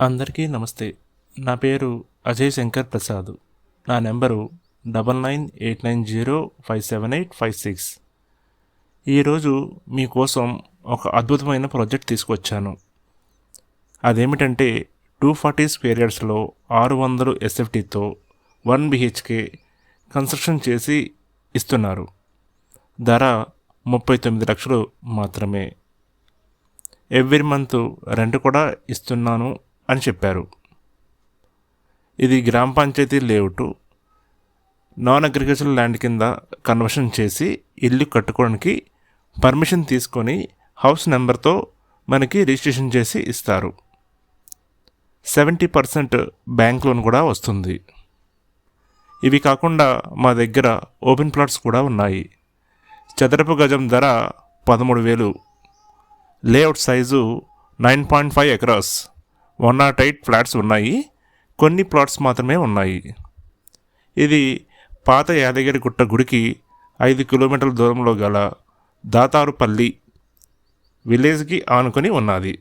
అందరికీ నమస్తే. నా పేరు అజయ్ శంకర్ ప్రసాద్. నా number double nine eight nine zero five seven eight five six. ఈరోజు మీకోసం ఒక అద్భుతమైన ప్రాజెక్ట్ తీసుకొచ్చాను. అదేమిటంటే టూ ఫార్టీ స్క్వేర్ యార్డ్స్లో ఆరు వందలు ఎస్ఎఫ్టీతో వన్ బిహెచ్కే కన్స్ట్రక్షన్ చేసి ఇస్తున్నారు. ధర ముప్పై తొమ్మిది లక్షలు మాత్రమే. ఎవ్రీ మంత్ రెంట్ కూడా ఇస్తున్నాను. అని చెప్పారు. ఇది గ్రామ panchayati layout. Non agriculture land కింద కన్వర్షన్ చేసి ఇల్లు కట్టుకోవడానికి పర్మిషన్ తీసుకొని హౌస్ నెంబర్తో మనకి రిజిస్ట్రేషన్ చేసి ఇస్తారు. సెవెంటీ పర్సెంట్ బ్యాంక్ లోన్ కూడా వస్తుంది. ఇవి కాకుండా మా దగ్గర ఓపెన్ ప్లాట్స్ కూడా ఉన్నాయి. చదరపు గజం ధర పదమూడు వేలు. Layout size nine point five acres. One naught eight flats ఉన్నాయి. కొన్ని ప్లాట్స్ మాత్రమే ఉన్నాయి. ఇది పాత యాదగిరిగుట్ట గుడికి ఐదు కిలోమీటర్ల దూరంలో గల దాతారుపల్లి విలేజ్కి ఆనుకొని ఉన్నది.